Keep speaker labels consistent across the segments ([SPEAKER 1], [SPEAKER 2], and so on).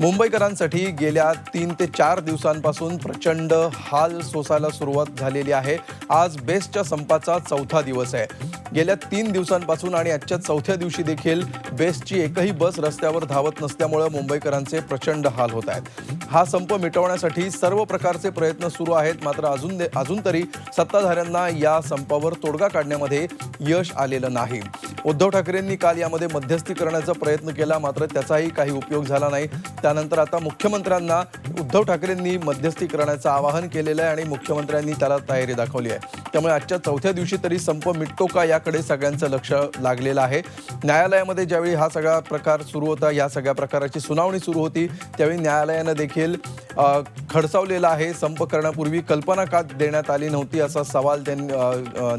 [SPEAKER 1] मुंबईकरांसाठी गेल्या तीन ते चार दिवसांपासून प्रचंड हाल सोसायला सुरुवात झालेली आहे. आज बेस्टच्या संपाचा चौथा दिवस आहे. गेल्या तीन दिवसांपासून आणि आजच्या चौथ्या दिवशी देखील बेस्टची एकही बस रस्त्यावर धावत नसल्यामुळे मुंबईकरांचे प्रचंड हाल होत आहेत. हा संप मिटवण्यासाठी सर्व प्रकारचे प्रयत्न सुरू आहेत. मात्र अजून दे- अजून तरी सत्ताधाऱ्यांना या संपावर तोडगा काढण्यामध्ये यश आलेलं नाही. उद्धव ठाकरेंनी काल यामध्ये मध्यस्थी करण्याचा प्रयत्न केला. मात्र त्याचाही काही उपयोग झाला नाही. त्यानंतर आता मुख्यमंत्र्यांना उद्धव ठाकरेंनी मध्यस्थी करण्याचं आवाहन केलेलं आहे आणि मुख्यमंत्र्यांनी त्याला तयारी दाखवली आहे. त्यामुळे आजच्या चौथ्या दिवशी तरी संप मिटतो का याकडे सगळ्यांचं लक्ष लागलेलं आहे. न्यायालयामध्ये ज्यावेळी हा सगळा प्रकार सुरू होता या सगळ्या प्रकाराची सुनावणी सुरू होती त्यावेळी न्यायालयानं देखील खडसावलेला आहे. संप करण्यापूर्वी कल्पना का देण्यात आली नव्हती असा सवाल त्यांनी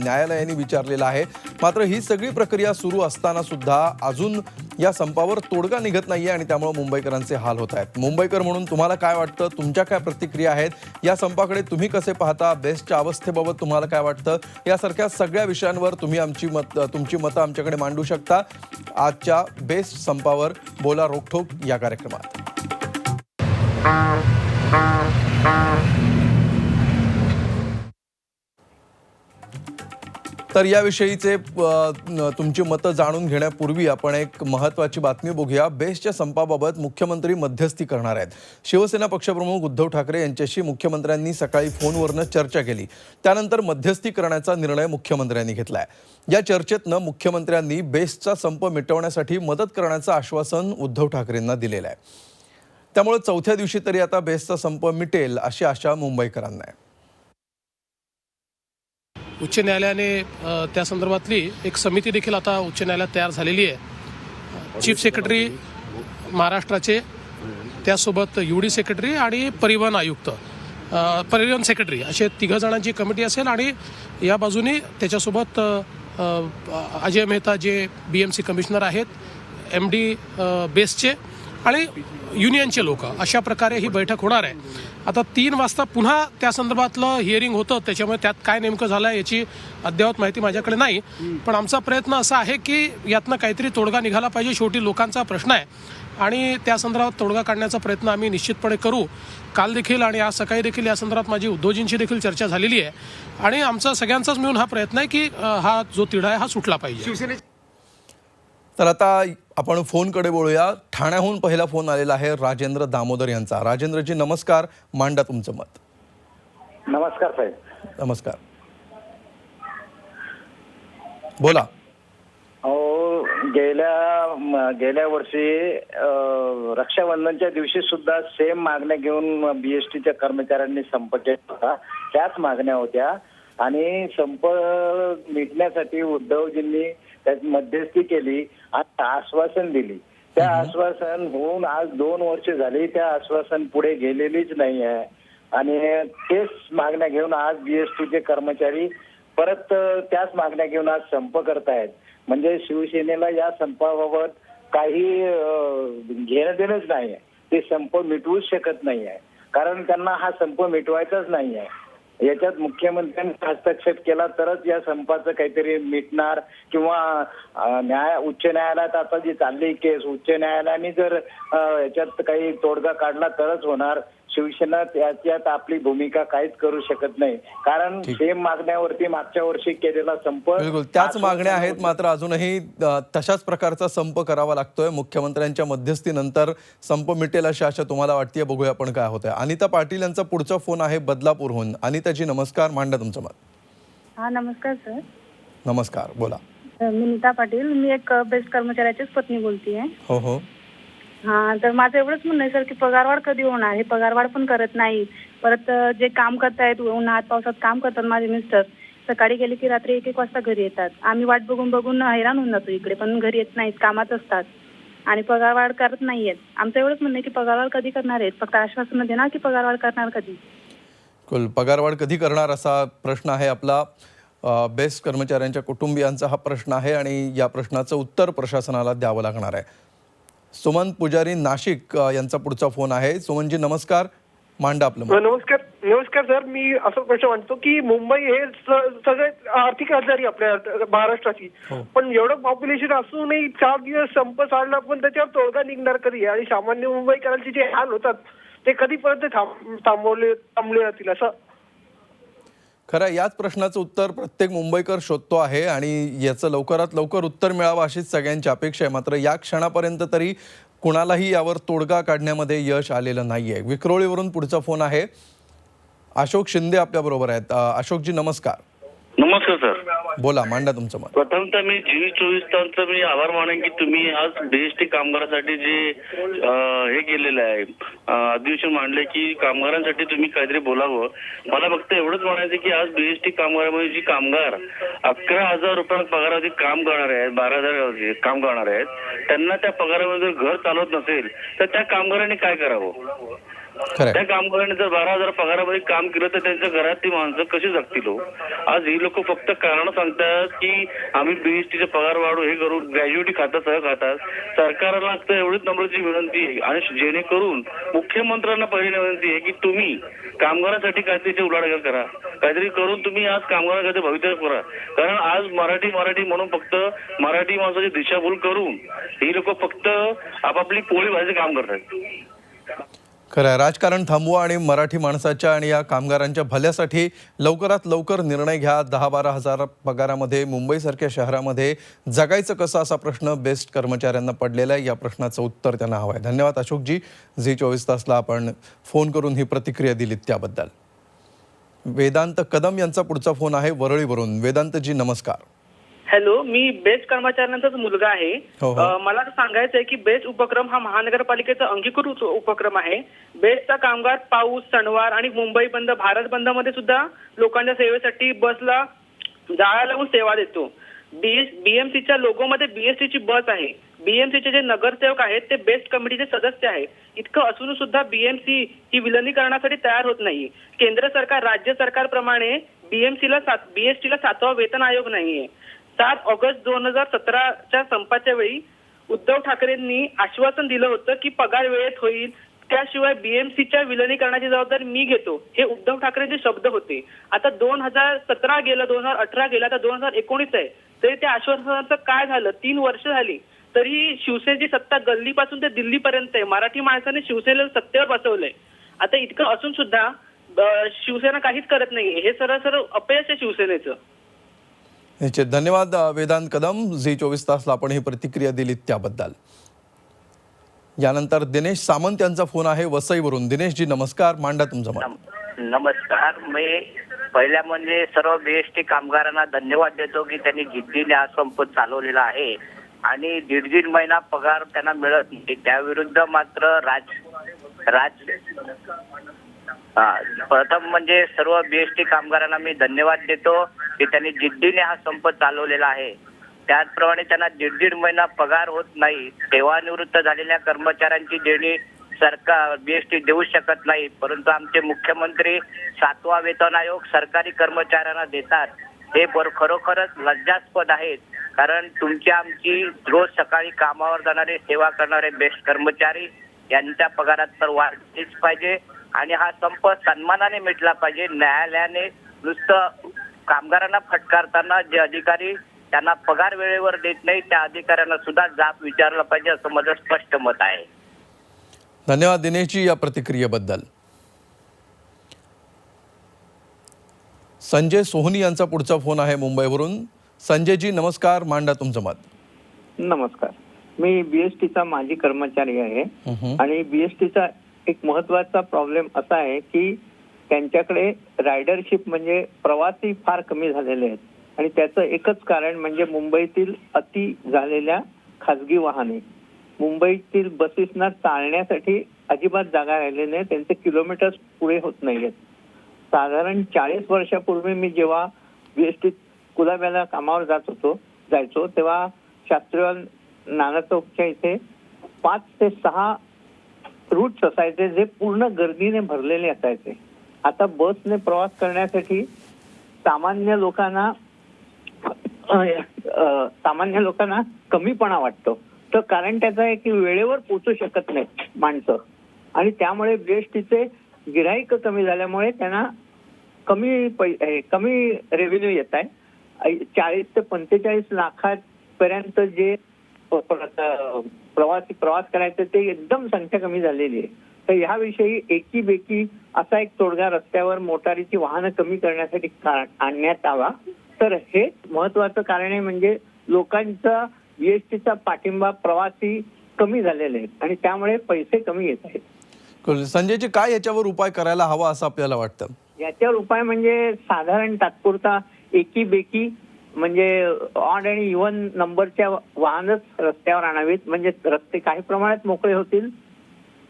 [SPEAKER 1] न्यायालयाने विचारलेला आहे. मात्र ही सगळी प्रक्रिया सुरू असताना सुद्धा अजून या संपावर तोडगा निघत नाहीये आणि त्यामुळे मुंबईकरांचे हाल होत आहेत. मुंबईकर म्हणून तुम्हाला काय वाटतं? तुमच्या काय प्रतिक्रिया आहेत? या संपाकडे तुम्ही कसे पाहता? बेस्टच्या अवस्थेबाबत तुम्हाला काय वाटतं? यासारख्या सगळ्या विषयांवर तुम्ही आमची मत तुमची मतं आमच्याकडे मांडू शकता. आजच्या बेस्ट संपावर बोला रोखोक या कार्यक्रमात. तर याविषयीचे तुमची मतं जाणून घेण्यापूर्वी आपण एक महत्त्वाची बातमी बघूया. बेस्टच्या संपाबाबत मुख्यमंत्री मध्यस्थी करणार आहेत. शिवसेना पक्षप्रमुख उद्धव ठाकरे यांच्याशी मुख्यमंत्र्यांनी सकाळी फोनवरनं चर्चा केली. त्यानंतर मध्यस्थी करण्याचा निर्णय मुख्यमंत्र्यांनी घेतला आहे या चर्चेतनं मुख्यमंत्र्यांनी बेस्टचा संप मिटवण्यासाठी मदत करण्याचं आश्वासन उद्धव ठाकरेंना दिलेलं आहे. त्यामुळे चौथ्या दिवशी तरी आता बेस्टचा संप मिटेल अशी आशा मुंबईकरांना आहे.
[SPEAKER 2] उच्च न्यायालयाने त्या संदर्भातली एक समिती देखील आता उच्च न्यायालयात तयार झालेली आहे. चीफ सेक्रेटरी महाराष्ट्राचे त्यासोबत यू डी सेक्रेटरी आणि परिवहन आयुक्त परिवहन सेक्रेटरी असे तिघ जणांची कमिटी असेल आणि या बाजूने त्याच्यासोबत अजय मेहता जे बी एम सी कमिशनर आहेत एम डी बेसचे आणि युनियनचे लोक अशा प्रकारे ही बैठक होणार आहे. आता तीन वाजता पुन्हा त्या संदर्भातलं हिअरिंग होतं. त्याच्यामुळे त्यात काय नेमकं झालं आहे याची अद्ययावत माहिती माझ्याकडे नाही. पण आमचा प्रयत्न असा आहे की यातनं काहीतरी तोडगा निघाला पाहिजे. शेवटी लोकांचा प्रश्न आहे. आणि त्या संदर्भात तोडगा काढण्याचा प्रयत्न आम्ही निश्चितपणे करू. काल देखील आणि आज सकाळी देखील या संदर्भात माझी उद्योजींशी देखील चर्चा झालेली आहे. आणि आमचा सगळ्यांचाच मिळून हा प्रयत्न आहे की हा जो तिढा आहे हा सुटला पाहिजे.
[SPEAKER 1] तर आता आपण फोनकडे बोलूया. ठाण्याहून पहिला फोन आलेला आहे राजेंद्र दामोदर यांचा. राजेंद्रजी नमस्कार. मांडा तुमचं मत.
[SPEAKER 3] नमस्कार साहेब.
[SPEAKER 1] नमस्कार. बोला.
[SPEAKER 3] गेल्या गेल्या वर्षी रक्षाबंधनच्या दिवशी सुद्धा सेम मागण्या घेऊन बीएसटीच्या कर्मचाऱ्यांनी संप केला होता. त्याच मागण्या होत्या. आणि संप मिटण्यासाठी उद्धवजींनी त्यात मध्यस्थी केली आणि आश्वासन दिली. त्या आश्वासन होऊन आज दोन वर्ष झाली त्या आश्वासन पुढे गेलेलीच नाही आहे. आणि तेच मागण्या घेऊन आज बीएसटीचे कर्मचारी परत त्याच मागण्या घेऊन आज संप करतायत. म्हणजे शिवसेनेला या संपाबाबत काही घेणं देणंच नाही आहे. ते संप मिटवूच शकत नाही आहे. कारण त्यांना हा संप मिटवायचाच नाही आहे. याच्यात मुख्यमंत्र्यांनी हस्तक्षेप केला तरच या संपाचं काहीतरी मिटणार किंवा न्याय उच्च न्यायालयात आता जी चालली केस उच्च न्यायालयाने जर याच्यात काही तोडगा काढला तरच होणार. शिवसेना त्याच्यात आपली भूमिका काहीच करू शकत नाही. कारण. सेम मागण्यावरती मागच्या वर्षी केलेला संप
[SPEAKER 1] बिलकुल. त्याच मागण्या आहेत मात्र अजूनही तशाच प्रकारचा संप करावा लागतोय. मुख्यमंत्र्यांच्या मध्यस्थीनंतर संप मिटेल अशी आशा तुम्हाला वाटते बघूया आपण काय होतंय. अनिता पाटील यांचा पुढचा फोन आहे बदलापूरहून. अनिताजी नमस्कार. मांडा तुमचं मत.
[SPEAKER 4] हा नमस्कार सर.
[SPEAKER 1] नमस्कार. बोला.
[SPEAKER 4] मी नीता पाटील. मी एक बेस्ट कर्मचाऱ्याचीच पत्नी बोलतीये.
[SPEAKER 1] हो हो.
[SPEAKER 4] हा तर माझं एवढंच म्हणणं आहे सर की पगारवाढ कधी होणार? हे पगारवाढ पण करत नाही. परत जे काम करतायत उन्हात पावसात काम करतात माझे मिस्टर. सकाळी गेले की रात्री एक एक वाजता घरी येतात. आम्ही वाट बघून बघून हैराण होऊन जातो इकडे पण घरी येत नाहीत कामात असतात. आणि पगारवाढ करत नाहीयेत. आमचं एवढंच म्हणणं आहे की पगारवाढ कधी करणार आहेत? फक्त आश्वासन देणार की पगारवाढ करणार कधी?
[SPEAKER 1] कुल पगारवाढ कधी करणार असा प्रश्न आहे आपला. बेस्ट कर्मचाऱ्यांच्या कुटुंबियांचा हा प्रश्न आहे आणि या प्रश्नाचं उत्तर प्रशासनाला द्यावं लागणार आहे. सुमन पुजारी नाशिक यांचा पुढचा फोन आहे. सुमनजी नमस्कार. मांडा आपलं.
[SPEAKER 5] नमस्कार नमस्कार सर. मी असं प्रश्न म्हणतो की मुंबई हे सगळे आर्थिक राजधानी आपल्या महाराष्ट्राची. पण एवढं पॉप्युलेशन असूनही चार दिवस संप साधला पण त्याच्यावर तोडगा निघणार कधी? आणि सामान्य मुंबईकरांचे जे हाल होतात ते कधीपर्यंत थांब- थांबवले थांबले जातील? असं
[SPEAKER 1] खरं याच प्रश्नाचं उत्तर प्रत्येक मुंबईकर शोधतो आहे आणि याचं लवकरात लवकर उत्तर मिळावं अशीच सगळ्यांची अपेक्षा आहे. मात्र या क्षणापर्यंत तरी कुणालाही यावर तोडगा काढण्यामध्ये यश आलेलं नाही आहे विक्रोळीवरून पुढचा फोन आहे. अशोक शिंदे आपल्याबरोबर आहेत. अशोकजी नमस्कार.
[SPEAKER 6] नमस्कार सर.
[SPEAKER 1] बोला मांडा तुमचं मत.
[SPEAKER 6] प्रथमतः मी जी चोवीस तासचं मी आभार मानेन की तुम्ही आज बीएसटी कामगारांसाठी जे हे केलेलं आहे अधिवेशन मांडले की कामगारांसाठी तुम्ही काहीतरी बोलावं. मला फक्त एवढंच म्हणायचं की आज बीएसटी कामगारामध्ये जी कामगार अकरा हजार रुपयात पगारावरती काम करणारे आहेत बारा हजार काम करणारे आहेत त्यांना त्या पगारामध्ये घर चालवत नसेल तर त्या कामगारांनी काय करावं? त्या कामगारांनी जर बारा हजार पगारामध्ये काम केलं तर त्यांच्या घरातली माणसं कशी जगतील हो? आज ही लोक फक्त कारण सांगतात की आम्ही बीएसटीचे पगार वाढू हे करू ग्रॅज्युएटी खातात सगळं खातात. सरकारला तर एवढीच नम्रची विनंती आहे. आणि जेणेकरून मुख्यमंत्र्यांना पहिली विनंती आहे की तुम्ही कामगारांसाठी काहीतरी उलाढाल करा. काहीतरी करून तुम्ही आज कामगारांसाठी भवितव्य करा. कारण आज मराठी मराठी म्हणून फक्त मराठी माणसाची दिशाभूल करून ही लोक फक्त आपापली पोळी भाजी काम करतात
[SPEAKER 1] खरं आहे, राजकारण थांबवा आणि मराठी माणसाच्या आणि या कामगारांच्या भल्यासाठी लवकरात लवकर निर्णय घ्या. दहा बारा हजार पगारामध्ये मुंबईसारख्या शहरामध्ये जगायचं कसं असा प्रश्न बेस्ट कर्मचाऱ्यांना पडलेला आहे. या प्रश्नाचं उत्तर त्यांना हवं आहे. धन्यवाद अशोकजी. झी चोवीस तासला आपण फोन करून ही प्रतिक्रिया दिलीत त्याबद्दल. वेदांत कदम यांचा पुढचा फोन आहे वरळीवरून. वेदांतजी नमस्कार.
[SPEAKER 7] हॅलो मी बेस्ट कर्मचाऱ्यांचाच मुलगा आहे.
[SPEAKER 1] हो, हो.
[SPEAKER 7] मला सांगायचं आहे की बेस्ट उपक्रम हा महानगरपालिकेचा अंगीकृत उपक्रम आहे. बेस्टचा कामगार पाऊस सणवार आणि मुंबई बंद भारत बंदमध्ये सुद्धा लोकांच्या सेवेसाठी बसला जाळा लावून सेवा देतो. बीएमसीच्या लोगोमध्ये बीएसटी ची बस आहे. बीएमसीचे जे नगरसेवक आहेत ते बेस्ट कमिटीचे सदस्य आहेत. इतकं असून सुद्धा बीएमसी ही विलनीकरणासाठी तयार होत नाही. केंद्र सरकार राज्य सरकारप्रमाणे बीएमसीला सात बीएसटीला सातवा वेतन आयोग नाहीये. सात ऑगस्ट दोन हजार सतराच्या संपाच्या वेळी उद्धव ठाकरेंनी आश्वासन दिलं होतं की पगार वेळेत होईल. त्याशिवाय बीएमसीच्या विलनीकरणाची जबाबदारी मी घेतो हे उद्धव ठाकरेंचे शब्द होते. आता दोन हजार सतरा गेलं दोन हजार अठरा गेलं आता दोन हजार एकोणीस आहे. तरी त्या आश्वासनाचं काय झालं? तीन वर्ष झाली. तरी शिवसेनेची सत्ता गल्लीपासून ते दिल्लीपर्यंत आहे. मराठी माणसाने शिवसेनेला सत्तेवर बसवलंय. आता इतकं असून सुद्धा शिवसेना काहीच करत नाहीये. हे सरळ सरळ अपयश आहे शिवसेनेचं.
[SPEAKER 1] याचे धन्यवाद वेदांत कदम झी चोवीस तासला आपण ही प्रतिक्रिया दिलीत त्याबद्दल. यानंतर दिनेश सामंत यांचा फोन आहे वसईवरून. दिनेशजी नमस्कार मांडा तुमचं मत.
[SPEAKER 8] नमस्कार. मी पहिल्या म्हणजे सर्व बीएसटी कामगारांना धन्यवाद देतो की त्यांनी जिद्दीने हा संप चालवलेला आहे. आणि दीड दीड महिना पगार त्यांना मिळत नाही. त्याविरुद्ध मात्र राज राज प्रथम म्हणजे सर्व बीएसटी कामगारांना मी धन्यवाद देतो की त्यांनी जिद्दीने हा संप चालवलेला आहे. त्याचप्रमाणे त्यांना दीड दीड महिना पगार होत नाही सेवानिवृत्त झालेल्या कर्मचाऱ्यांची देणी सरकार बीएसटी देऊ शकत नाही. परंतु आमचे मुख्यमंत्री सातवा वेतन आयोग सरकारी कर्मचाऱ्यांना देतात. हे खरोखरच लज्जास्पद आहेत. कारण तुमची आमची रोज सकाळी कामावर जाणारे सेवा करणारे बेस्ट कर्मचारी यांच्या पगारात तर वाढलीच पाहिजे. आणि हा संप सन्मानाने मिटला पाहिजे. न्यायालयाने नुसतं कामगारांना फटकारताना जे अधिकारी त्यांना पगार वेळेवर देत नाही त्या अधिकाऱ्यांना सुद्धा जाब विचारला पाहिजे असं माझं स्पष्ट मत आहे.
[SPEAKER 1] धन्यवाद दिनेशजी या प्रतिक्रियेबद्दल. संजय सोहनी यांचा पुढचा फोन आहे मुंबईवरून. संजयजी नमस्कार. मांडा तुमचं मत.
[SPEAKER 9] नमस्कार. मी बीएसटीचा माजी कर्मचारी आहे. आणि बीएसटीचा एक महत्त्वाचा प्रॉब्लेम असा आहे की त्यांच्याकडे रायडरशिप म्हणजे प्रवासी फार कमी झालेले आहेत. आणि त्याचं एकच कारण म्हणजे मुंबईतील अति झालेल्या खासगी वाहने. मुंबईतील बसेसना चालण्यासाठी अजिबात जागा राहिली नाही त्यांचे किलोमीटर्स पुढे होत नाहीयेत. साधारण चाळीस वर्षापूर्वी मी जेव्हा बीएसटीत कुलाब्याला कामावर जात होतो जायचो तेव्हा शास्त्रीय नाना चौकच्या इथे पाच ते सहा रूट्स असायचे जे पूर्ण गर्दीने भरलेले असायचे. आता बसने प्रवास करण्यासाठी सामान्य लोकांना सामान्य लोकांना कमीपणा वाटतो. तर कारण त्याचं आहे की वेळेवर पोचू शकत नाही माणसं. आणि त्यामुळे बेस्टीचे गिराईक कमी झाल्यामुळे त्यांना कमी पै कमी रेव्हेन्यू येत आहे. चाळीस ते पंचेचाळीस लाखापर्यंत जे प्रवासी प्रवास करायचे ते एकदम संख्या कमी झालेली आहे. तर ह्याविषयी एकी बेकी असा एक तोडगा रस्त्यावर मोटारीची वाहनं कमी करण्यासाठी का- आणण्यात आवा. तर हे महत्वाचं कारण आहे म्हणजे लोकांचा बीएसटीचा पाठिंबा प्रवासी कमी झालेले आहेत आणि त्यामुळे पैसे कमी येत आहेत.
[SPEAKER 1] संजयजी काय याच्यावर उपाय करायला हवा असं आपल्याला वाटतं?
[SPEAKER 9] याच्यावर उपाय म्हणजे साधारण तात्पुरता एकी बेकी म्हणजे ऑड आणि इव्हन नंबरच्या वाहनच रस्त्यावर आणावीत. म्हणजे रस्ते काही प्रमाणात मोकळे होतील.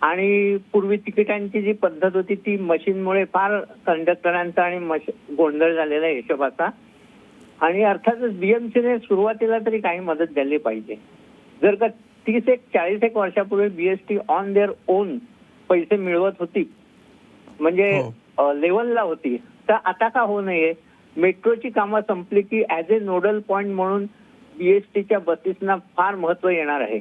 [SPEAKER 9] आणि पूर्वी तिकिटांची जी पद्धत होती ती मशीनमुळे फार कंडक्टरांचा आणि गोंधळ झालेला आहे हिशोबाचा. आणि अर्थातच बीएमसीने सुरुवातीला तरी काही मदत द्यायला पाहिजे. जर का तीस एक चाळीस एक वर्षापूर्वी बीएसटी ऑन देअर ओन पैसे मिळवत होती म्हणजे
[SPEAKER 1] हो.
[SPEAKER 9] लेवलला होती तर आता का होऊ नये? मेट्रोची कामं संपली की ऍज ए नोडल पॉइंट म्हणून बीएसटीच्या बसेसना फार महत्त्व येणार आहे.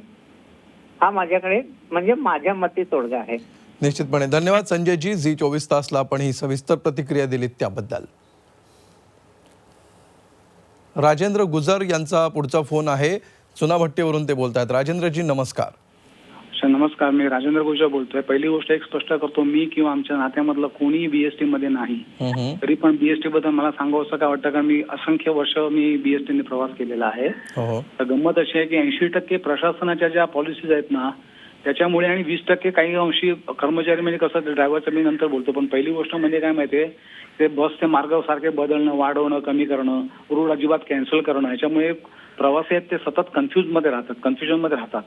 [SPEAKER 9] हा माझ्याकडे म्हणजे माझ्या मते तोडगा आहे.
[SPEAKER 1] निश्चितपणे. धन्यवाद संजय जी झी चोवीस तासला आपण ही सविस्तर प्रतिक्रिया दिलीत त्याबद्दल. राजेंद्र गुजर यांचा पुढचा फोन आहे. चुनाभट्टीवरून ते बोलत आहेत राजेंद्रजी नमस्कार.
[SPEAKER 10] नमस्कार मी राजेंद्र गुजर बोलतोय. पहिली गोष्ट एक स्पष्ट करतो मी किंवा आमच्या नात्यामधलं कोणीही बीएसटी मध्ये नाही. तरी पण बीएसटी बद्दल मला सांगावं असं काय वाटतं का मी असंख्य वर्ष मी बीएसटी ने प्रवास केलेला आहे.
[SPEAKER 1] हो हो.
[SPEAKER 10] तर गंमत अशी आहे की ऐंशी टक्के प्रशासनाच्या ज्या पॉलिसीज आहेत ना त्याच्यामुळे आणि वीस टक्के काही अंशी कर्मचारी म्हणजे कसं ड्रायव्हरचं मी नंतर बोलतो. पण पहिली गोष्ट म्हणजे काय माहितीये ते बसचे मार्ग सारखे बदलणं वाढवणं कमी करणं रूळ अजिबात कॅन्सल करणं याच्यामुळे प्रवासी आहेत ते सतत कन्फ्युजमध्ये राहतात कन्फ्युजनमध्ये राहतात.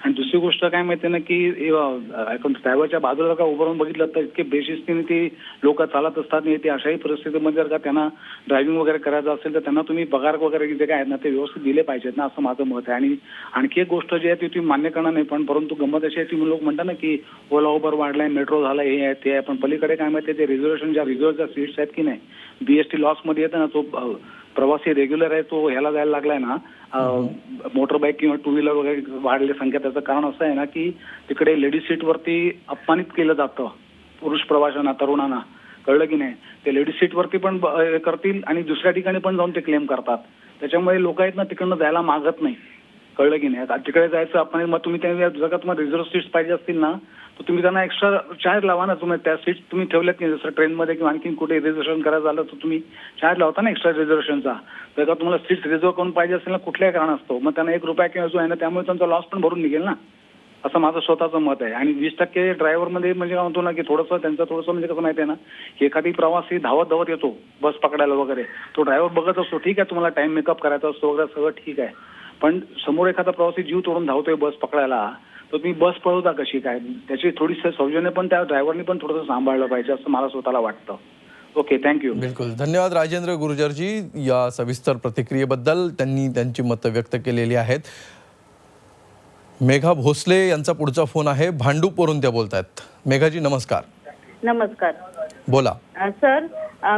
[SPEAKER 10] आणि दुसरी गोष्ट काय माहिती ना की आपण ड्रायव्हरच्या बाजूला का उभं राहून बघितलं तर इतके बेशिस्तीने ती लोक चालत असतात नाही ते अशाही परिस्थितीमध्ये जर का त्यांना ड्रायव्हिंग वगैरे करायचं असेल तर त्यांना तुम्ही पगार वगैरे जे काय आहेत ना ते व्यवस्थित दिले पाहिजेत ना असं माझं मत आहे. आणि आणखी एक गोष्ट जी आहे ती तुम्ही मान्य करणार नाही पण परंतु गंमत अशी आहे ती लोक म्हणतात ना की ओला उबर वाढलाय मेट्रो झालाय हे आहे ते आहे. पण पलीकडे काय माहिती ते रिझर्वेशन ज्या रिझर्वच्या सीट्स आहेत की नाही बीएसटी लॉसमध्ये येतं ना तो प्रवासी रेग्युलर आहे तो ह्याला जायला लागलाय ना मोटर बाईक किंवा टू व्हीलर वगैरे वाढली संख्या त्याचं कारण असं आहे ना की तिकडे लेडीज सीट वरती अपमानित केलं जातं पुरुष प्रवाशांना तरुणांना. कळलं की नाही? ते लेडीज सीट वरती पण करतील आणि दुसऱ्या ठिकाणी पण जाऊन ते क्लेम करतात. त्याच्यामुळे लोक आहेत ना तिकडनं जायला मागत नाही. कळलं की नाही? तिकडे जायचं आपण मग तुम्ही त्या जर का तुम्हाला रिझर्व सीट्स पाहिजे असतील ना तर तुम्ही त्यांना एक्स्ट्रा चार्ज लावा ना तुम्ही त्या सीट तुम्ही ठेवल्यात की जसं ट्रेनमध्ये किंवा आणखी कुठे रिझर्वेशन करायचं झालं तर तुम्ही चार्ज लावता ना एक्स्ट्रा रिझर्वेशनचा तर का तुम्हाला सीट रिझर्व करून पाहिजे असेल ना कुठल्याही कारण असतो मग त्यांना एक रुपया किंवा जो आहे ना त्यामुळे त्यांचा लॉस पण भरून निघेल ना. असं माझं स्वतःचं मत आहे. आणि वीस टक्के ड्रायव्हरमध्ये म्हणजे काय म्हणतो ना की थोडंसं त्यांचं थोडंसं म्हणजे कसं माहिती आहे ना की एखादी प्रवासी धावत धावत येतो बस पकडायला वगैरे. तो ड्रायव्हर बघत असतो ठीक आहे तुम्हाला टाइम मेकअप करायचा असतो वगैरे सगळं ठीक आहे. पण समोर एखादा प्रवासी जीव तोडून धावतोय बस पकडायला तर तुम्ही बस पळवता कशी काय? त्याची थोडीशी सौजन्य पण त्या ड्रायव्हरनी पण थोडंसं सांभाळलं पाहिजे असं मला स्वतःला वाटतं. ओके थँक्यू
[SPEAKER 1] बिलकुल. धन्यवाद राजेंद्र गुर्जरजी या सविस्तर प्रतिक्रियेबद्दल. त्यांनी त्यांची मतं व्यक्त केलेली आहेत. मेघा भोसले यांचा पुढचा फोन आहे. भांडूपवरून त्या बोलत आहेत मेघाजी नमस्कार.
[SPEAKER 4] नमस्कार.
[SPEAKER 1] बोला.
[SPEAKER 4] सर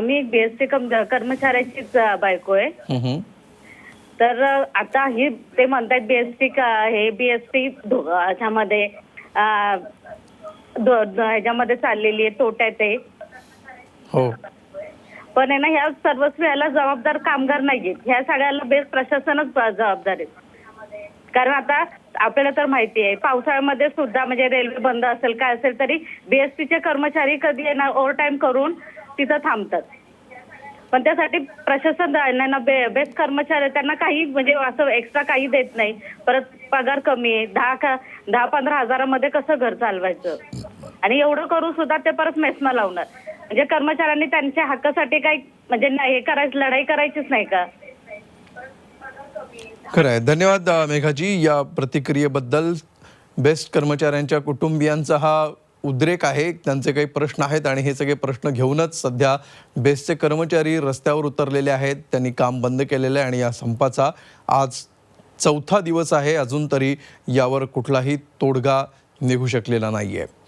[SPEAKER 4] मी बीएसटी कर्मचाऱ्याचीच अ, बायको आहे. तर आता ही ते म्हणतात बीएसटी हे बीएसटी ह्याच्यामध्ये ह्याच्यामध्ये चाललेली आहे तोट्यात आहे
[SPEAKER 1] हो.
[SPEAKER 4] पण आहे ना ह्या सर्वस्व याला जबाबदार कामगार नाहीयेत. ह्या सगळ्याला बेस्ट प्रशासनच जबाबदार आहे कारण आता आपल्याला तर माहिती आहे पावसाळ्यामध्ये सुद्धा म्हणजे रेल्वे बंद असेल काय असेल तरी बीएसटीचे कर्मचारी कधी ना ओव्हर टाईम करून तिथं थांबतात. पण त्यासाठी प्रशासन यांना बे बेस्ट कर्मचारी त्यांना काही म्हणजे असं एक्स्ट्रा काही देत नाही. परत पगार कमी आहे. दहा का दहा पंधरा हजारामध्ये कसं घर चालवायचं? आणि एवढं करून सुद्धा ते परत मेसमा लावणार. म्हणजे कर्मचाऱ्यांनी त्यांच्या हक्कासाठी काही म्हणजे नाही हे करायचं लढाई करायचीच नाही का?
[SPEAKER 1] खरं आहे. धन्यवाद मेघाजी. या प्रतिक्रियेबद्दल बेस्ट कर्मचाऱ्यांच्या कुटुंबियांचा हा उद्रेक आहे त्यांचे काही प्रश्न आहेत आणि हे सगळे प्रश्न घेऊनच सध्या बेस्टचे कर्मचारी रस्त्यावर उतरलेले आहेत. त्यांनी काम बंद केलेलं आहे आणि या संपाचा आज चौथा दिवस आहे. अजून तरी यावर कुठलाही तोडगा निघू शकलेला नाही आहे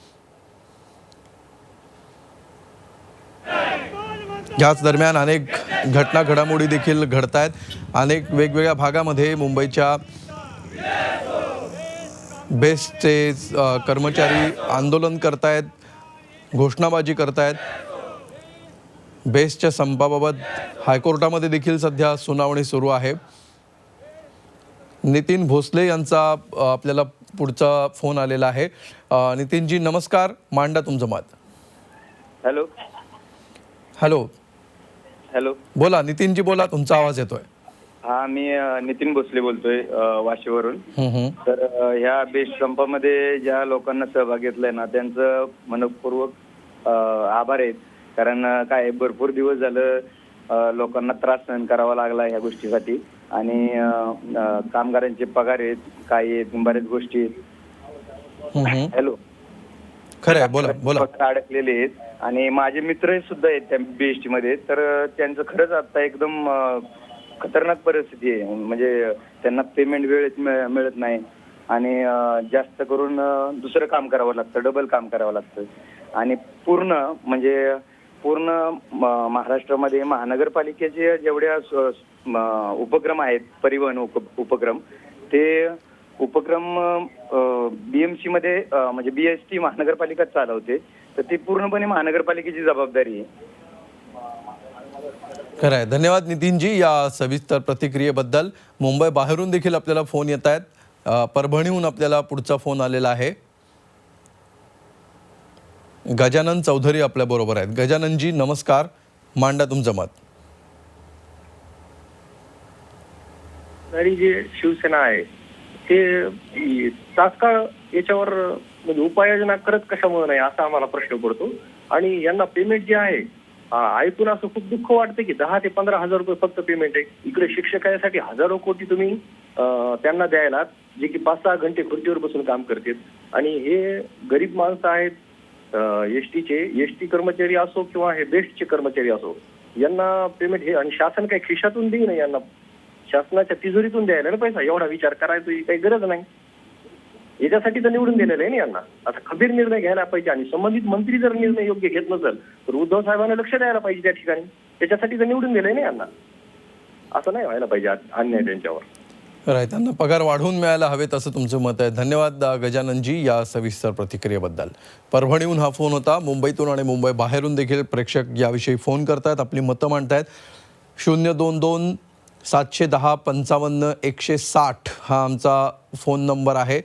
[SPEAKER 1] याच दरम्यान अनेक घटना घडामोडी देखील घडत आहेत अनेक वेगवेगळ्या भागामध्ये मुंबईच्या बेस्टचे कर्मचारी आंदोलन करतायत घोषणाबाजी करतायत. बेस्टच्या संपाबाबत हायकोर्टामध्ये देखील सध्या सुनावणी सुरू आहे. नितीन भोसले यांचा आपल्याला पुढचा फोन आलेला आहे. नितीनजी नमस्कार. मांडा तुमचं मत.
[SPEAKER 11] हॅलो.
[SPEAKER 1] हॅलो.
[SPEAKER 11] हॅलो.
[SPEAKER 1] बोला नितीनजी बोला तुमचा आवाज येतोय.
[SPEAKER 11] हा मी अ, नितीन भोसले बोलतोय अ, वाशीवरून.
[SPEAKER 1] हम्म, हम्म.
[SPEAKER 11] तर अ, ह्या बेस्ट संपामध्ये ज्या लोकांना सहभाग घेतलाय ना त्यांचं मनपूर्वक अ, आभार आहेत. कारण अ, काय भरपूर दिवस झालं अ, लोकांना त्रास सहन करावा लागला ह्या गोष्टीसाठी. आणि अ, अ, कामगारांचे पगार आहेत काय आहेत बऱ्याच गोष्टी आहेत.
[SPEAKER 1] हम्म, हम्म.
[SPEAKER 11] हॅलो.
[SPEAKER 1] खरं आहे बोला बोला.
[SPEAKER 11] फक्त अडकलेले आहेत. आणि माझे मित्र सुद्धा आहेत त्या बीएसटी मध्ये. तर त्यांचं खरंच आता एकदम अं, खतरनाक परिस्थिती आहे. म्हणजे त्यांना पेमेंट वेळेत मिळ- मिळत नाही. आणि अं, जास्त करून अं, दुसरं काम करावं लागतं. डबल काम करावं लागतं. आणि पूर्ण म्हणजे पूर्ण म- महाराष्ट्रामध्ये महानगरपालिकेचे जेवढ्या स- म- उपक्रम आहेत परिवहन उप- उपक्रम ते उपक्रम बीएमसी मध्ये अ, म्हणजे बीएसटी महानगरपालिका चालवते. तर ती पूर्णपणे महानगरपालिकेची जबाबदारी आहे.
[SPEAKER 1] खरं आहे. धन्यवाद नितीनजी या सविस्तर प्रतिक्रियेबद्दल. मुंबई बाहेरून देखील आपल्याला फोन येत आहेत. परभणीहून आपल्याला पुढचा फोन आलेला आहे. गजानन चौधरी आपल्या बरोबर आहेत. गजाननजी नमस्कार. मांडा तुमचं मत.
[SPEAKER 12] आणि जे शिवसेना आहे ते तात्काळ याच्यावर म्हणजे उपाययोजना करत कशामुळे नाही असा आम्हाला प्रश्न पडतो. आणि यांना पेमेंट जे आहे ऐकून असं खूप दुःख वाटतं की दहा ते पंधरा हजार रुपये फक्त पेमेंट आहे. इकडे शिक्षकासाठी हजारो कोटी तुम्ही त्यांना द्यायला जे की पाच सहा घंटे खुर्चीवर बसून काम करतात. आणि हे गरीब माणसं आहेत एसटीचे टीचे टी कर्मचारी असो किंवा हे बेस्टचे कर्मचारी असो यांना पेमेंट हे आणि शासन काही खिशातून देईन यांना. शासनाच्या तिजोरीतून द्यायला ना पैसा एवढा विचार करायची काही गरज नाही. याच्यासाठी तर निवडून दिलेलं आहे ना यांना. आता खबीर निर्णय घ्यायला पाहिजे आणि संबंधित मंत्री जर निर्णय योग्य घेत नसेल तर उद्धव साहेबांना लक्ष द्यायला पाहिजे त्या ठिकाणी. त्याच्यासाठी तर निवडून दिलंय ना यांना. असं नाही व्हायला पाहिजे अन्याय त्यांच्यावर.
[SPEAKER 1] आहे त्यांना पगार वाढवून मिळायला हवेत असं तुमचं मत आहे. धन्यवाद गजाननजी या सविस्तर प्रतिक्रियेबद्दल. परभणीहून हा फोन होता. मुंबईतून आणि मुंबई बाहेरून देखील प्रेक्षक याविषयी फोन करतायत आपली मतं मांडतायत. शून्य दोन दोन सातशे दहा पंचावन्न एकशे साठ हा आमचा फोन नंबर आहे.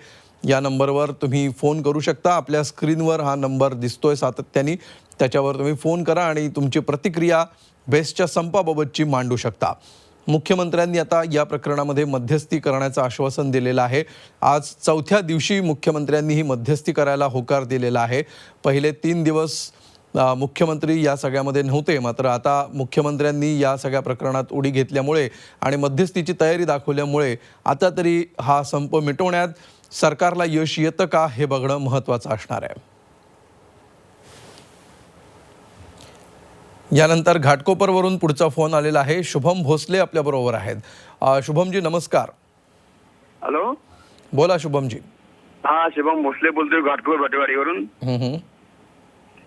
[SPEAKER 1] या नंबरवर तुम्ही फोन करू शकता. आपल्या स्क्रीनवर हा नंबर दिसतोय सातत्याने. त्याच्यावर तुम्ही फोन करा आणि तुमची प्रतिक्रिया बेस्टच्या संपाबाबतची मांडू शकता. मुख्यमंत्र्यांनी आता या प्रकरणामध्ये मध्यस्थी करण्याचं आश्वासन दिलेलं आहे. आज चौथ्या दिवशी मुख्यमंत्र्यांनी ही मध्यस्थी करायला होकार दिलेला आहे. पहिले तीन दिवस मुख्यमंत्री या सगळ्यामध्ये नव्हते. मात्र आता मुख्यमंत्र्यांनी या सगळ्या प्रकरणात उडी घेतल्यामुळे आणि मध्यस्थीची तयारी दाखवल्यामुळे आता तरी हा संप मिटवण्यात सरकारला यश येतं का हे बघणं महत्त्वाचं असणार आहे. यानंतर घाटकोपरवरून पुढचा फोन आलेला आहे. शुभम भोसले आपल्या बरोबर आहेत. शुभमजी नमस्कार.
[SPEAKER 6] हॅलो.
[SPEAKER 1] बोला शुभमजी.
[SPEAKER 6] हा शिवम भोसले बोलतोय घाटकोर भाटेवाडीवरून.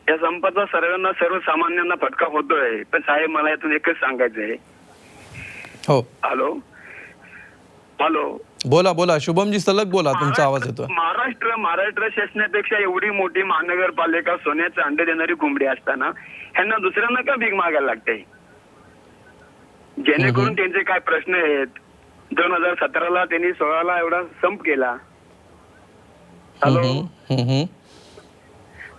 [SPEAKER 6] या संपाचा सर्वांना सर्वसामान्यांना फटका होतोय. पण साहेब मला यातून एकच सांगायचं आहे
[SPEAKER 1] हो.
[SPEAKER 6] हॅलो. हॅलो.
[SPEAKER 1] बोला बोला. शुभमजी सलग बोला तुमचा आवाज येतोय.
[SPEAKER 6] महाराष्ट्र महाराष्ट्र शासनापेक्षा एवढी मोठी महानगरपालिका सोन्याचे अंडे देणारी कोंबडी असताना ह्यांना दुसऱ्यांना का भीक मागायला लागते? जेणेकरून त्यांचे काय प्रश्न आहेत? दोन हजार सतराला त्यांनी सोळाला एवढा संप केला. हॅलो.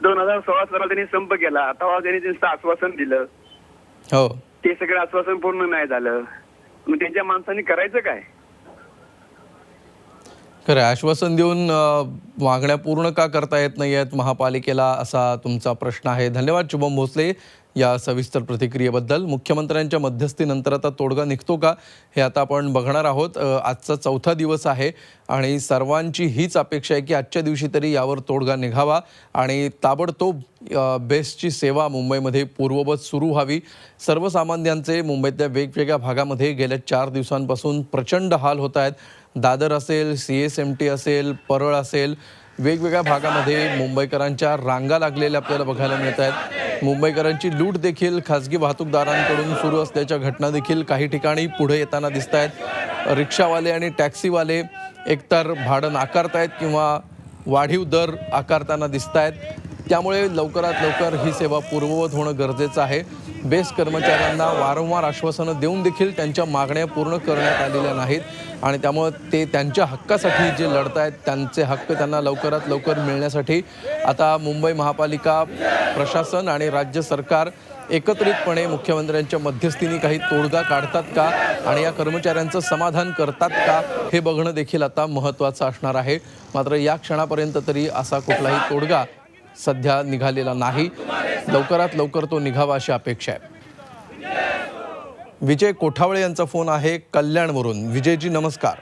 [SPEAKER 6] दोन हजार सोळा सतरा त्यांनी संप केला. तेव्हा त्यांनी त्यांचं आश्वासन दिलं.
[SPEAKER 1] हो.
[SPEAKER 6] ते सगळं आश्वासन पूर्ण नाही झालं. मग त्यांच्या माणसांनी करायचं काय?
[SPEAKER 1] खरं आश्वासन देऊन मागण्या पूर्ण का करता येत नाही आहेत महापालिकेला असा तुमचा प्रश्न आहे. धन्यवाद शुभम भोसले या सविस्तर प्रतिक्रियेबद्दल. मुख्यमंत्र्यांच्या मध्यस्थीनंतर आता तोडगा निघतो का? हे आता आपण बघणार आहोत. आजचा चौथा दिवस आहे आणि सर्वांची हीच अपेक्षा आहे की आजच्या दिवशी तरी यावर तोडगा निघावा आणि ताबडतोब बेस्टची सेवा मुंबईमध्ये पूर्ववत सुरू व्हावी. सर्वसामान्यांचे मुंबईतल्या वेगवेगळ्या भागामध्ये गेल्या चार दिवसांपासून प्रचंड हाल होत आहेत. दादर असेल सी एस एम टी असेल परळ असेल वेगवेगळ्या भागामध्ये मुंबईकरांच्या रांगा लागलेल्या आपल्याला बघायला मिळत आहेत. मुंबईकरांची लूट देखील खाजगी वाहतूकदारांकडून सुरू असल्याच्या घटना देखील काही ठिकाणी पुढे येताना दिसत आहेत. रिक्षावाले आणि टॅक्सीवाले एकतर भाडं नाकारतायत किंवा वाढीव दर आकारताना दिसत आहेत. त्यामुळे लवकरात लवकर ही सेवा पूर्ववत होणं गरजेचं आहे. बेस्ट कर्मचाऱ्यांना वारंवार आश्वासनं देऊन देखील त्यांच्या मागण्या पूर्ण करण्यात आलेल्या नाहीत. आणि त्यामुळं ते त्यांच्या हक्कासाठी जे लढत आहेत त्यांचे हक्क त्यांना लवकरात लवकर मिळण्यासाठी आता मुंबई महापालिका प्रशासन आणि राज्य सरकार एकत्रितपणे मुख्यमंत्र्यांच्या मध्यस्थीने काही तोडगा काढतात का आणि या कर्मचाऱ्यांचं समाधान करतात का हे बघणं देखील आता महत्त्वाचं असणार आहे. मात्र या क्षणापर्यंत तरी असा कुठलाही तोडगा सध्या निघालेला नाही. लवकरात लवकर तो निघावा अशी अपेक्षा आहे. विजय कोठावळे यांचा फोन आहे कल्याणवरून. विजयजी नमस्कार.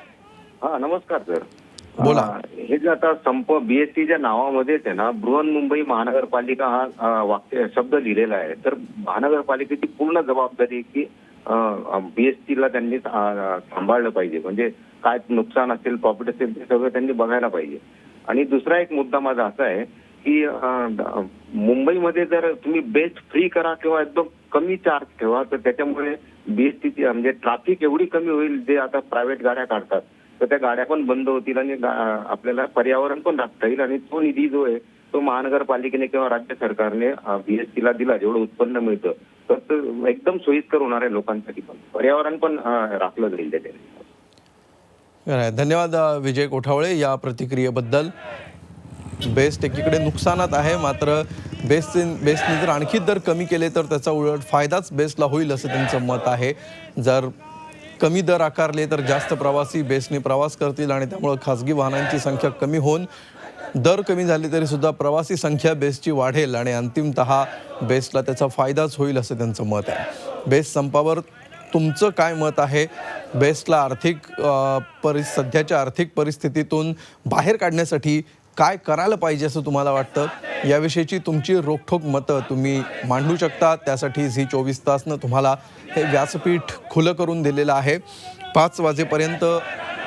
[SPEAKER 13] हा नमस्कार सर.
[SPEAKER 1] बोला.
[SPEAKER 13] हे जे आता संप बीएसटीच्या नावामध्येच आहे ना बृहन मुंबई महानगरपालिका हा वाक्य शब्द लिहिलेला आहे. तर महानगरपालिकेची पूर्ण जबाबदारी की बीएसटीला त्यांनी सांभाळलं पाहिजे. म्हणजे काय नुकसान असेल प्रॉफिट असेल ते सगळं त्यांनी बघायला पाहिजे. आणि दुसरा एक मुद्दा माझा असा आहे की मुंबईमध्ये जर तुम्ही बेस्ट फ्री करा किंवा एकदम कमी चार्ज ठेवा तर त्याच्यामुळे बीएसटीची म्हणजे ट्रॅफिक एवढी कमी होईल जे आता प्रायव्हेट गाड्या काढतात. तर त्या गाड्या पण बंद होतील आणि आपल्याला पर्यावरण पण राखता येईल आणि तो निधी जो आहे तो महानगरपालिकेने किंवा राज्य सरकारने बीएसटीला दिला जेवढं उत्पन्न मिळतं. तर एकदम सोयीस्कर होणार आहे लोकांसाठी पण. पर्यावरण पण राखलं जाईल त्याच्याने.
[SPEAKER 1] धन्यवाद विजय कोठावळे या प्रतिक्रियेबद्दल. बेस्ट एकीकडे नुकसानात आहे मात्र बेस्टचे बेस्टने जर आणखी दर कमी केले तर त्याचा उलट फायदाच बेस्टला होईल असं त्यांचं मत आहे. जर कमी दर आकारले तर जास्त प्रवासी बेस्टने प्रवास करतील आणि त्यामुळं खाजगी वाहनांची संख्या कमी होऊन दर कमी झाली तरी सुद्धा प्रवासी संख्या बेस्टची वाढेल आणि अंतिमतः बेस्टला त्याचा फायदाच होईल असं त्यांचं मत आहे. बेस्ट संपावर तुमचं काय मत आहे? बेस्टला आर्थिक अ, परि सध्याच्या आर्थिक परिस्थितीतून बाहेर काढण्यासाठी काय करायला पाहिजे असं तुम्हाला वाटतं? याविषयीची तुमची रोखठोक मतं तुम्ही मांडू शकता. त्यासाठी झी चोवीस तासनं तुम्हाला हे व्यासपीठ खुलं करून दिलेलं आहे. पाच वाजेपर्यंत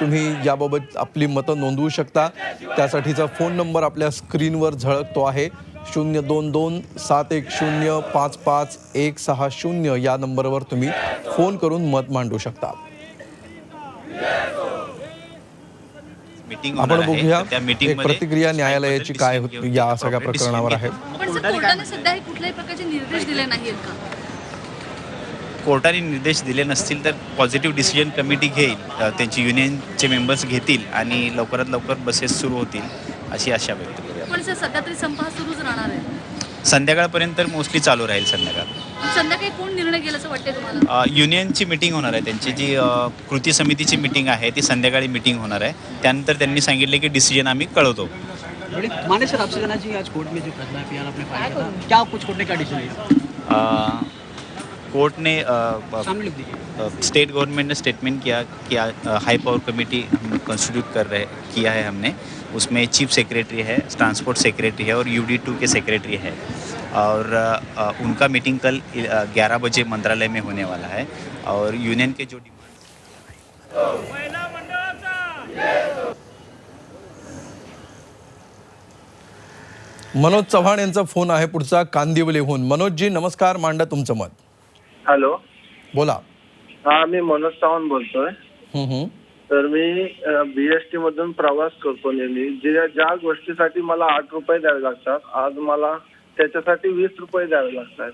[SPEAKER 1] तुम्ही याबाबत आपली मतं नोंदवू शकता. त्यासाठीचा फोन नंबर आपल्या स्क्रीनवर झळकतो आहे. शून्य दोन दोन सात एक शून्य पाच पाच एक सहा शून्य या नंबरवर तुम्ही फोन करून मत मांडू शकता.
[SPEAKER 14] मीटिंग
[SPEAKER 1] आपण बघूया एक
[SPEAKER 14] मीटिंग
[SPEAKER 1] प्रतिक्रिया न्यायालयाची काय होती या सगळ्या प्रकरणावर आहे.
[SPEAKER 15] कोर्टाने निर्देश दिले नाहीत का?
[SPEAKER 14] कोर्टाने निर्देश दिले नसतील तर पॉझिटिव्ह डिसिजन कमिटी घेईल. त्यांची युनियनचे मेंबर्स घेतील आणि लवकरात लवकर बसेस सुरू होतील अशी आशा व्यक्त करूया.
[SPEAKER 15] पण सध्या तरी संप सुरूच राहणार आहे.
[SPEAKER 14] संध्याकाळपर्यंत मोस्टली चालू राहील संध्याकाळ.
[SPEAKER 15] संध्याकाळी कोण निर्णय घेईल असं वाटतंय तुम्हाला?
[SPEAKER 14] अ, युनियनची मिटिंग होणार आहे त्यांची जी अ, कृती समितीची मिटिंग आहे ती संध्याकाळी मिटिंग होणार आहे. त्यानंतर त्यांनी सांगितले की डिसिजन आम्ही कळवतो.
[SPEAKER 16] बड़ी माने सर आपसे कहना चाहिए आज कोर्ट में जो फैसला एफ आपने फाइल किया था क्या कुछ कोर्ट ने क्या डिसीजन लिया?
[SPEAKER 14] अ, कोर्ट ने
[SPEAKER 16] सामने लिख दीजिए
[SPEAKER 14] स्टेट गवर्नमेंट ने स्टेटमेंट किया कि हाई पावर कमेटी हम कंस्टिट्यूट कर रहे किया है हमने। उसमें चीफ सेक्रेटरी है ट्रांसपोर्ट सेक्रेटरी है और यू डी टू के सेक्रेटरी है। और अ, उनका मीटिंग कल ग्यारह बजे मंत्रालय में होने वाला है। और यूनियन के जो
[SPEAKER 1] मनोज चव्हाण यांचा फ़ोन आहे पुढचा कांदिवलीहून. मनोजजी नमस्कार मांडा तुमचं मत.
[SPEAKER 17] हॅलो.
[SPEAKER 1] बोला.
[SPEAKER 17] हा मी मनोज चव्हाण बोलतोय.
[SPEAKER 1] हम्म, हम्म.
[SPEAKER 17] तर मी बीएसटी मधून प्रवास करतो नेहमी. ज्या ज्या गोष्टीसाठी मला आठ रुपये द्यावे लागतात आज मला त्याच्यासाठी वीस रुपये द्यावे लागतात.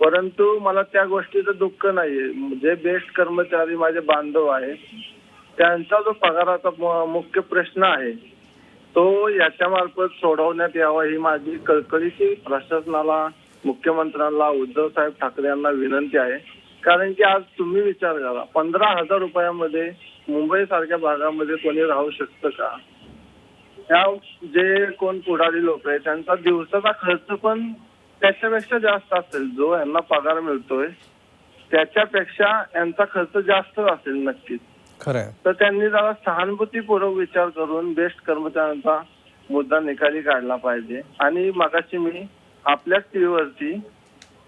[SPEAKER 17] परंतु मला त्या गोष्टीचं दुःख नाहीये. जे बेस्ट कर्मचारी माझे बांधव आहे त्यांचा जो पगाराचा मु- मुख्य प्रश्न आहे तो याच्या मार्फत सोडवण्यात यावा ही माझी कळकळीची प्रशासनाला मुख्यमंत्र्यांना उद्धव साहेब ठाकरे यांना विनंती आहे. कारण की आज तुम्ही विचार करा पंधरा हजार रुपयामध्ये मुंबई सारख्या भागामध्ये कोणी राहू शकतं का? या जे कोण पुढारी लोक आहेत त्यांचा दिवसाचा खर्च पण त्याच्यापेक्षा जास्त असेल. जो यांना पगार मिळतोय त्याच्यापेक्षा यांचा खर्च जास्त असेल नक्कीच.
[SPEAKER 1] खरं
[SPEAKER 17] तर त्यांनी जरा सहानुभूतीपूर्वक विचार करून बेस्ट कर्मचाऱ्यांचा मुद्दा निकाली काढला पाहिजे. आणि मगाशी मी आपल्याच टीव्हीवरती.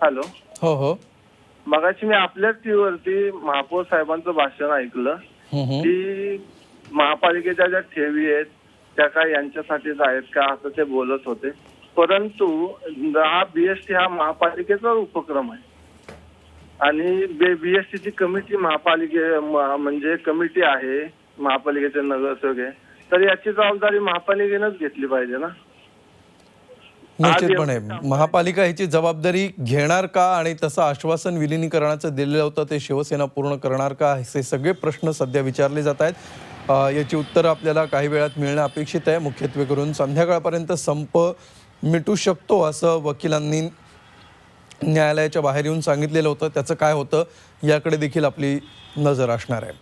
[SPEAKER 17] हॅलो.
[SPEAKER 1] हो हो.
[SPEAKER 17] मगाशी मी आपल्याच टीव्हीवरती महापौर साहेबांचं भाषण ऐकलं. की महापालिकेच्या ज्या ठेवी आहेत त्या काय यांच्यासाठीच आहेत का असं ते बोलत होते. परंतु हा बीएसटी हा महापालिकेचा उपक्रम आहे. आणि बीएसटीची कमिटी महापालिके म्हणजे कमिटी आहे महापालिकेचे नगरसेवक आहे. तर याची जबाबदारी महापालिकेनंच घेतली पाहिजे ना?
[SPEAKER 1] निश्चितपणे. महापालिका ह्याची जबाबदारी घेणार का आणि तसं आश्वासन विलिनीकरणाचं दिलेलं होतं ते शिवसेना पूर्ण करणार का असे सगळे प्रश्न सध्या विचारले जात आहेत. याची उत्तरं आपल्याला काही वेळात मिळणं अपेक्षित आहे. मुख्यत्वे करून संध्याकाळपर्यंत संप मिटू शकतो असं वकिलांनी न्यायालयाच्या बाहेर येऊन सांगितलेलं होतं. त्याचं काय होतं याकडे देखील आपली नजर असणार आहे.